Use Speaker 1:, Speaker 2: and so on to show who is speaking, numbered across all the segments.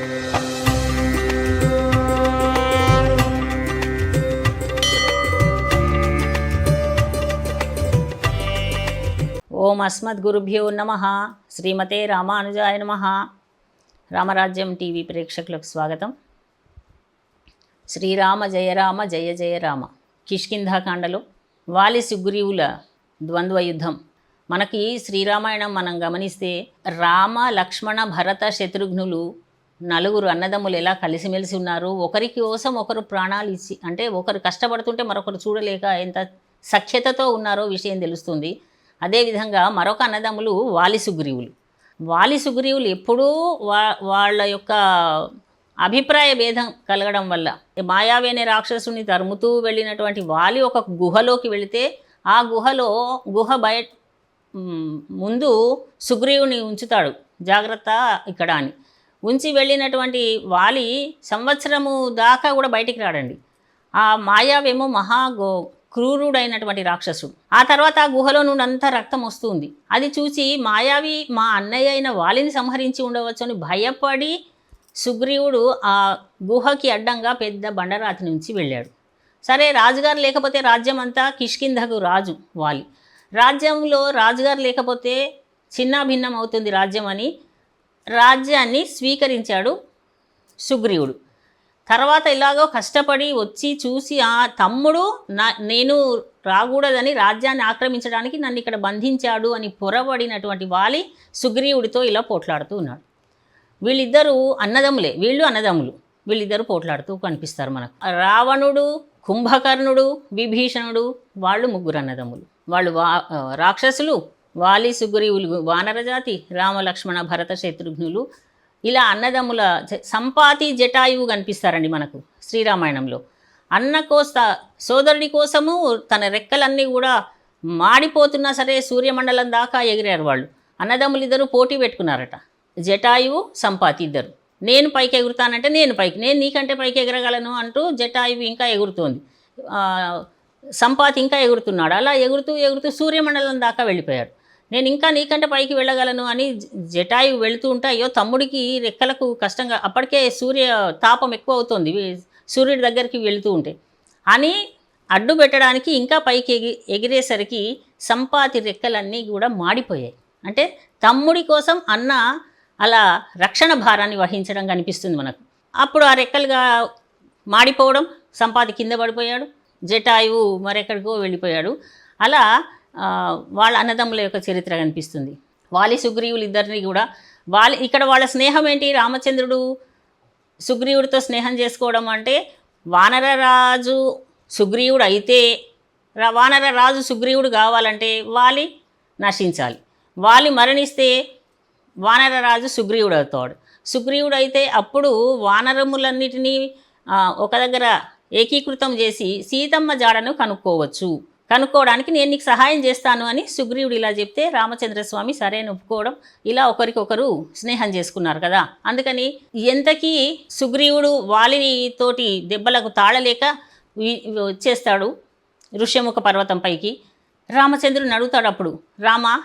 Speaker 1: ఓం అస్మద్గురుభ్యో నమ. శ్రీమతే రామానుజాయ నమ. రామరాజ్యం టీవీ ప్రేక్షకులకు స్వాగతం. శ్రీరామ జయ రామ జయ జయ రామ. కిష్కింధాకాండలో వాలి సుగ్రీవుల ద్వంద్వ యుద్ధం మనకి శ్రీరామాయణం మనం గమనిస్తే రామ లక్ష్మణ భరత శత్రుఘ్నులు నలుగురు అన్నదమ్ములు ఎలా కలిసిమెలిసి ఉన్నారు? ఒకరికి కోసం ఒకరు ప్రాణాలు ఇచ్చి అంటే ఒకరు కష్టపడుతుంటే మరొకరు చూడలేక ఎంత సఖ్యతతో ఉన్నారో విషయం తెలుస్తుంది. అదేవిధంగా మరొక అన్నదమ్ములు వాలి సుగ్రీవులు. వాలి సుగ్రీవులు ఎప్పుడూ వా వాళ్ళ యొక్క అభిప్రాయ భేదం కలగడం వల్ల మాయావి అనే రాక్షసుని తరుముతూ వెళ్ళినటువంటి వాలి ఒక గుహలోకి వెళితే ఆ గుహలో గుహ బయ ముందు సుగ్రీవుని ఉంచుతాడు. జాగ్రత్త ఇక్కడ అని. ఉంచి వెళ్ళినటువంటి వాలి సంవత్సరము దాకా కూడా బయటికి రాడండి. ఆ మాయావేమో మహా గో క్రూరుడైనటువంటి రాక్షసుడు ఆ తర్వాత ఆ గుహలో నుండి అంతా రక్తం వస్తుంది. అది చూసి మాయావి మా అన్నయ్య అయిన వాలిని సంహరించి ఉండవచ్చు అని భయపడి సుగ్రీవుడు ఆ గుహకి అడ్డంగా పెద్ద బండరాతి నుంచి వెళ్ళాడు. సరే రాజుగారు లేకపోతే రాజ్యం అంతా కిష్కింధకు రాజు వాలి. రాజ్యంలో రాజుగారు లేకపోతే చిన్నాభిన్నం అవుతుంది రాజ్యం అని రాజ్యాన్ని స్వీకరించాడు సుగ్రీవుడు. తర్వాత ఇలాగో కష్టపడి వచ్చి చూసి ఆ తమ్ముడు నా నేను రాకూడదని రాజ్యాన్ని ఆక్రమించడానికి నన్ను ఇక్కడ బంధించాడు అని పొరబడినటువంటి వాలి సుగ్రీవుడితో ఇలా పోట్లాడుతూ ఉన్నాడు. వీళ్ళిద్దరూ అన్నదమ్ములే వీళ్ళు అన్నదమ్ములు. వీళ్ళిద్దరూ పోట్లాడుతూ కనిపిస్తారు మనకు. రావణుడు కుంభకర్ణుడు విభీషణుడు వాళ్ళు ముగ్గురు అన్నదమ్ములు. వాళ్ళు రాక్షసులు వాలి సుగ్రీవులు వానరజాతి రామలక్ష్మణ భరత శత్రుఘ్నులు ఇలా అన్నదమ్ముల జ- సంపాతి జటాయువు కనిపిస్తారండి మనకు శ్రీరామాయణంలో. అన్న కోస సోదరుడి కోసము తన రెక్కలన్నీ కూడా మాడిపోతున్నా సరే సూర్యమండలం దాకా ఎగిరారు వాళ్ళు. అన్నదమ్ములు ఇద్దరు పోటీ పెట్టుకున్నారట. జటాయువు సంపాతి ఇద్దరు. నేను పైకి ఎగురుతానంటే నేను పైకి నేను నీకంటే పైకి ఎగరగలను అంటూ జటాయువు ఇంకా ఎగురుతోంది. సంపాతి ఇంకా ఎగురుతున్నాడు. అలా ఎగురుతూ ఎగురుతూ సూర్యమండలం దాకా వెళ్ళిపోయాడు. నేను ఇంకా నీకంటే పైకి వెళ్ళగలను అని జటాయు జటాయువు వెళుతూ ఉంటే అయ్యో తమ్ముడికి రెక్కలకు కష్టంగా అప్పటికే సూర్య తాపం ఎక్కువ అవుతుంది సూర్యుడి దగ్గరికి వెళుతూ ఉంటే. అని అడ్డు పెట్టడానికి ఇంకా పైకి ఎగి ఎగిరేసరికి సంపాతి రెక్కలన్నీ కూడా మాడిపోయాయి. అంటే తమ్ముడి కోసం అన్న అలా రక్షణ భారాన్ని వహించడం కనిపిస్తుంది మనకు. అప్పుడు ఆ రెక్కలుగా మాడిపోవడం సంపాతి కింద పడిపోయాడు జటాయువు మరెక్కడికో వెళ్ళిపోయాడు. అలా వాళ్ళ అన్నదమ్ముల యొక్క చరిత్ర కనిపిస్తుంది. వాలి సుగ్రీవులు ఇద్దరిని కూడా వాళ్ళ ఇక్కడ వాళ్ళ స్నేహం ఏంటి? రామచంద్రుడు సుగ్రీవుడితో స్నేహం చేసుకోవడం అంటే వానరరాజు సుగ్రీవుడు అయితే వానర రాజు సుగ్రీవుడు కావాలంటే వాలి నశించాలి. వాలి మరణిస్తే వానరరాజు సుగ్రీవుడు అవుతాడు. సుగ్రీవుడు అయితే అప్పుడు వానరములన్నిటినీ ఒక దగ్గర ఏకీకృతం చేసి సీతమ్మ జాడను కనుక్కోవచ్చు. కనుక్కోవడానికి నేను నీకు సహాయం చేస్తాను అని సుగ్రీవుడు ఇలా చెప్తే రామచంద్రస్వామి సరే అని ఒప్పుకోవడం ఇలా ఒకరికొకరు స్నేహం చేసుకున్నారు కదా. అందుకని ఎంతకీ సుగ్రీవుడు వాలిని తోటి దెబ్బలకు తాళలేక వచ్చేస్తాడు ఋష్యముఖ పర్వతం పైకి. రామచంద్రుని అడుగుతాడు అప్పుడు రామ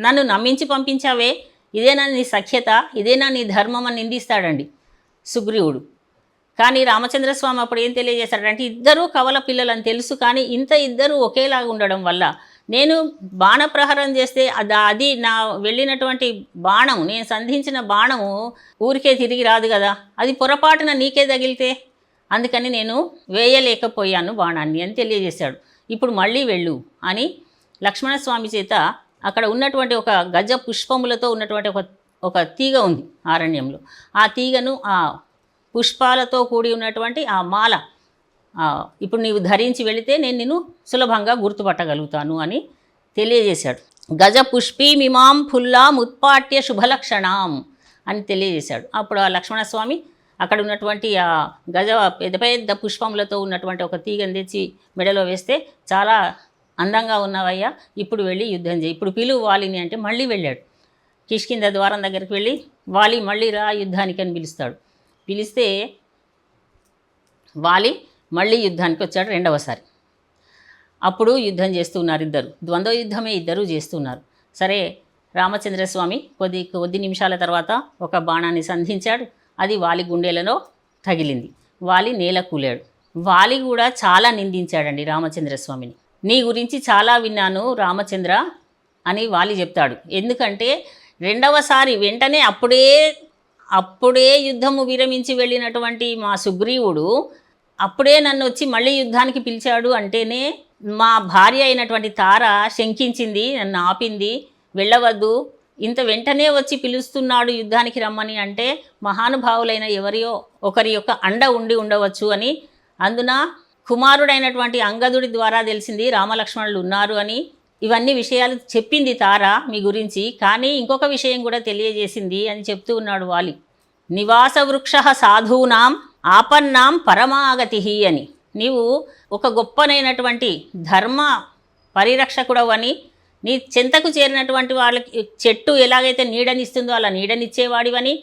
Speaker 1: నన్ను నమ్మించి పంపించావే. ఇదేనా నీ సఖ్యత? ఇదేనా నీ ధర్మం? అని నిందిస్తాడండి సుగ్రీవుడు. కానీ రామచంద్రస్వామి అప్పుడు ఏం తెలియజేశాడంటే ఇద్దరూ కవల పిల్లలని తెలుసు కానీ ఇంత ఇద్దరు ఒకేలాగా ఉండడం వల్ల నేను బాణప్రహారం చేస్తే అది అది నా వెళ్ళినటువంటి బాణం నేను సంధించిన బాణము ఊరికే తిరిగి రాదు కదా అది పొరపాటున నీకే తగిలితే? అందుకని నేను వేయలేకపోయాను బాణాన్ని అని తెలియజేశాడు. ఇప్పుడు మళ్ళీ వెళ్ళు అని లక్ష్మణస్వామి చేత అక్కడ ఉన్నటువంటి ఒక గజ పుష్పములతో ఉన్నటువంటి ఒక ఒక తీగ ఉంది అరణ్యంలో. ఆ తీగను ఆ పుష్పాలతో కూడి ఉన్నటువంటి ఆ మాల ఇప్పుడు నీవు ధరించి వెళితే నేను నిన్ను సులభంగా గుర్తుపట్టగలుగుతాను అని తెలియజేశాడు. గజ పుష్పీమిమాం ఫుల్లాం ఉత్పాట్య శుభలక్షణాం అని తెలియజేశాడు. అప్పుడు ఆ లక్ష్మణస్వామి అక్కడ ఉన్నటువంటి ఆ గజ పెద్ద పెద్ద పుష్పములతో ఉన్నటువంటి ఒక తీగని తెచ్చి మెడలో వేస్తే చాలా అందంగా ఉన్నవయ్యా ఇప్పుడు వెళ్ళి యుద్ధం చేయి. ఇప్పుడు పిలువు వాలిని అంటే మళ్ళీ వెళ్ళాడు. కిష్కింద ద్వారం దగ్గరికి వెళ్ళి వాలి మళ్ళీ రా యుద్ధానికి అని పిలుస్తాడు. పిలిస్తే వాలి మళ్ళీ యుద్ధానికి వచ్చాడు రెండవసారి. అప్పుడు యుద్ధం చేస్తున్నారు ఇద్దరు. ద్వంద్వ యుద్ధమే ఇద్దరు చేస్తున్నారు. సరే రామచంద్రస్వామి కొద్ది కొద్ది నిమిషాల తర్వాత ఒక బాణాన్ని సంధించాడు. అది వాలి గుండెలలో తగిలింది. వాలి నేల కూలాడు. వాలి కూడా చాలా నిందించాడండి రామచంద్రస్వామిని. నీ గురించి చాలా విన్నాను రామచంద్ర అని వాలి చెప్తాడు. ఎందుకంటే రెండవసారి వెంటనే అప్పుడే అప్పుడే యుద్ధము విరమించి వెళ్ళినటువంటి మా సుగ్రీవుడు అప్పుడే నన్ను వచ్చి మళ్ళీ యుద్ధానికి పిలిచాడు అంటేనే మా భార్య అయినటువంటి తార శంకించింది నన్ను ఆపింది వెళ్ళవద్దు. ఇంత వెంటనే వచ్చి పిలుస్తున్నాడు యుద్ధానికి రమ్మని అంటే మహానుభావులైన ఎవరియో ఒకరి యొక్క అండ ఉండి ఉండవచ్చు అని. అందున కుమారుడైనటువంటి అంగదుడి ద్వారా తెలిసింది రామలక్ష్మణులు ఉన్నారు అని. ఇవన్నీ విషయాలు చెప్పింది తార మీ గురించి కానీ ఇంకొక విషయం కూడా తెలియజేసింది అని చెప్తూ ఉన్నాడు వాలి. నివాస వృక్ష సాధూనాం ఆపన్నాం పరమాగతి అని. నీవు ఒక గొప్పనైనటువంటి ధర్మ పరిరక్షకుడవని అని నీ చెంతకు చేరినటువంటి వాళ్ళకి చెట్టు ఎలాగైతే నీడనిస్తుందో అలా నీడనిచ్చేవాడివని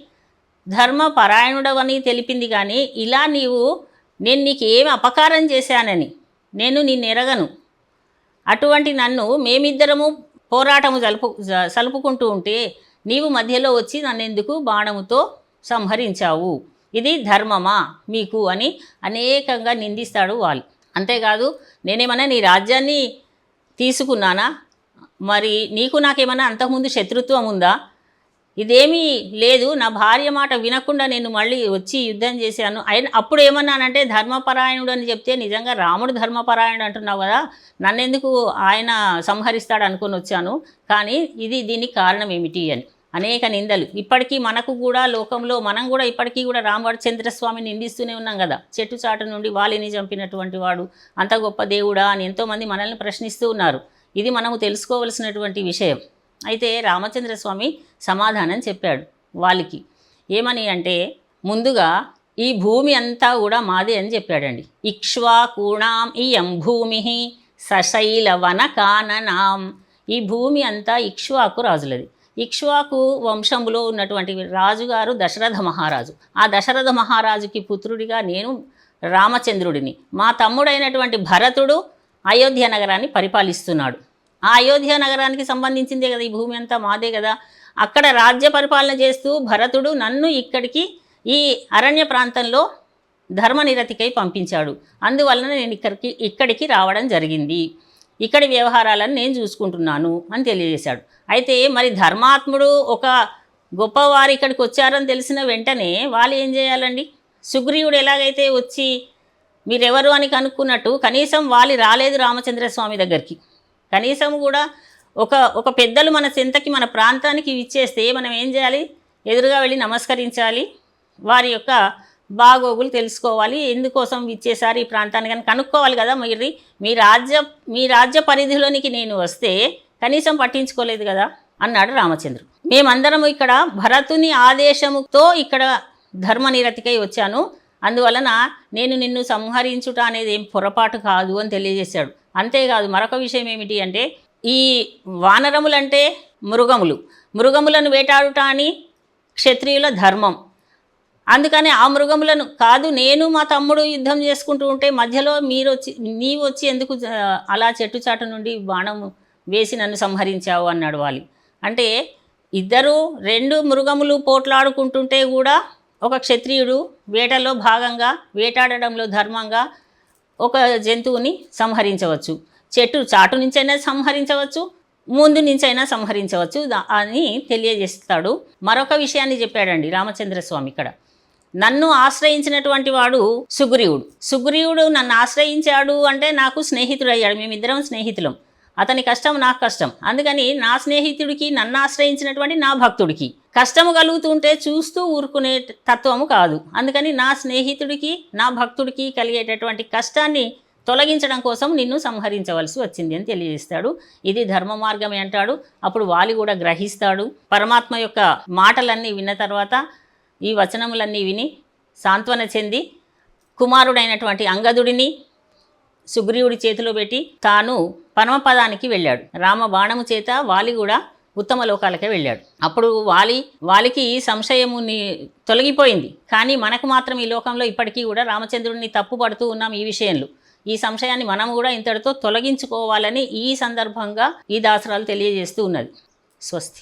Speaker 1: ధర్మ పరాయణుడవని తెలిపింది కానీ ఇలా నీవు నేను నీకు ఏమి అపకారం చేశానని నేను నిన్ను ఎరగను. అటువంటి నన్ను మేమిద్దరము పోరాటము జలుపు సలుపుకుంటూ ఉంటే నీవు మధ్యలో వచ్చి నన్నెందుకు బాణముతో సంహరించావు? ఇది ధర్మమా మీకు అని అనేకంగా నిందిస్తాడు వాళ్ళు. అంతేకాదు నేనేమన్నా నీ రాజ్యాన్ని తీసుకున్నానా? మరి నీకు నాకేమన్నా అంతకుముందు శత్రుత్వం ఉందా? ఇదేమీ లేదు నా భార్య మాట వినకుండా నేను మళ్ళీ వచ్చి యుద్ధం చేశాను. ఆయన అప్పుడు ఏమన్నానంటే ధర్మపరాయణుడు అని చెప్తే నిజంగా రాముడు ధర్మపరాయణుడు అంటున్నావు కదా నన్నెందుకు ఆయన సంహరిస్తాడు అనుకొని వచ్చాను కానీ ఇది దీనికి కారణం ఏమిటి అని. అనేక నిందలు. ఇప్పటికీ మనకు కూడా లోకంలో మనం కూడా ఇప్పటికీ కూడా రామచంద్రస్వామిని నిందిస్తూనే ఉన్నాం కదా. చెట్టు చాటు నుండి వాలిని చంపినటువంటి వాడు అంత గొప్ప దేవుడా అని ఎంతోమంది మనల్ని ప్రశ్నిస్తూ ఉన్నారు. ఇది మనము తెలుసుకోవలసినటువంటి విషయం. అయితే రామచంద్రస్వామి సమాధానం చెప్పాడు వాళ్ళకి. ఏమని అంటే ముందుగా ఈ భూమి అంతా కూడా మాదే అని చెప్పాడండి. ఇక్ష్వాకూణాం ఇయం భూమి సశైల వనకాననాం ఈ భూమి అంతా ఇక్ష్వాకు రాజులది. ఇక్ష్వాకు వంశంలో ఉన్నటువంటి రాజుగారు దశరథ మహారాజు. ఆ దశరథ మహారాజుకి పుత్రుడిగా నేను రామచంద్రుడిని. మా తమ్ముడైనటువంటి భరతుడు అయోధ్య నగరాన్ని పరిపాలిస్తున్నాడు. ఆ అయోధ్య నగరానికి సంబంధించిందే కదా ఈ భూమి అంతా మాదే కదా. అక్కడ రాజ్య పరిపాలన చేస్తూ భరతుడు నన్ను ఇక్కడికి ఈ అరణ్య ప్రాంతంలో ధర్మనిరతికై పంపించాడు. అందువలన నేను ఇక్కడికి ఇక్కడికి రావడం జరిగింది. ఇక్కడి వ్యవహారాలను నేను చూసుకుంటున్నాను అని తెలియజేశాడు. అయితే మరి ధర్మాత్ముడు ఒక గొప్పవారు ఇక్కడికి వచ్చారని తెలిసిన వెంటనే వాళ్ళు ఏం చేయాలండి? సుగ్రీవుడు ఎలాగైతే వచ్చి మీరెవరు అని కనుక్కున్నట్టు కనీసం వాళ్ళు రాలేదు రామచంద్ర స్వామి దగ్గరికి. కనీసం కూడా ఒక ఒక పెద్దలు మన చింతకి మన ప్రాంతానికి ఇచ్చేస్తే మనం ఏం చేయాలి? ఎదురుగా వెళ్ళి నమస్కరించాలి. వారి యొక్క బాగోగులు తెలుసుకోవాలి. ఎందుకోసం ఇచ్చేసారు ఈ ప్రాంతాన్ని కానీ కనుక్కోవాలి కదా మీరు. మీ రాజ్య మీ రాజ్య పరిధిలోనికి నేను వస్తే కనీసం పట్టించుకోలేదు కదా అన్నాడు రామచంద్రుడు. మేమందరం ఇక్కడ భరతుని ఆదేశముతో ఇక్కడ ధర్మనిరతికై వచ్చాను. అందువలన నేను నిన్ను సంహరించుట అనేది ఏం పొరపాటు కాదు అని తెలియజేశాడు. అంతేకాదు మరొక విషయం ఏమిటి అంటే ఈ వానరములంటే మృగములు. మృగములను వేటాడుట అని క్షత్రియుల ధర్మం. అందుకని ఆ మృగములను కాదు నేను మా తమ్ముడు యుద్ధం చేసుకుంటూ ఉంటే మధ్యలో మీరు వచ్చి నీవు వచ్చి ఎందుకు అలా చెట్టు చాటు నుండి బాణం వేసి నన్ను సంహరించావు అన్నాడు వాలి అంటే ఇద్దరు రెండు మృగములు పోట్లాడుకుంటుంటే కూడా ఒక క్షత్రియుడు వేటలో భాగంగా వేటాడడంలో ధర్మంగా ఒక జంతువుని సంహరించవచ్చు. చెట్టు చాటు నుంచైనా సంహరించవచ్చు ముందు నుంచైనా సంహరించవచ్చు దా- అని తెలియజేస్తాడు. మరొక విషయాన్ని చెప్పాడండి రామచంద్రస్వామి ఇక్కడ. నన్ను ఆశ్రయించినటువంటి వాడు సుగ్రీవుడు. సుగ్రీవుడు నన్ను ఆశ్రయించాడు అంటే నాకు స్నేహితుడు అయ్యాడు మేమిద్దరం స్నేహితులం. అతని కష్టం నాకు కష్టం. అందుకని నా స్నేహితుడికి నన్ను ఆశ్రయించినటువంటి నా భక్తుడికి కష్టము కలుగుతుంటే చూస్తూ ఊరుకునే తత్వము కాదు. అందుకని నా స్నేహితుడికి నా భక్తుడికి కలిగేటటువంటి కష్టాన్ని తొలగించడం కోసం నిన్ను సంహరించవలసి వచ్చింది అని తెలియజేస్తాడు. ఇది ధర్మ మార్గమే అంటాడు. అప్పుడు వాలి కూడా గ్రహిస్తాడు. పరమాత్మ యొక్క మాటలన్నీ విన్న తర్వాత ఈ వచనములన్నీ విని సాంత్వన చెంది కుమారుడైనటువంటి అంగదుడిని సుగ్రీవుడి చేతిలో పెట్టి తాను పరమపదానికి వెళ్ళాడు. రామ బాణము చేత వాలి కూడా ఉత్తమ లోకాలకే వెళ్ళాడు. అప్పుడు వాలి వాలికి సంశయము తొలగిపోయింది. కానీ మనకు మాత్రం ఈ లోకంలో ఇప్పటికీ కూడా రామచంద్రుడిని తప్పుపడుతూ ఉన్నాం ఈ విషయంలో. ఈ సంశయాన్ని మనం కూడా ఇంతటితో తొలగించుకోవాలని ఈ సందర్భంగా ఈ దాసరాలు తెలియజేస్తూ ఉన్నది. స్వస్తి.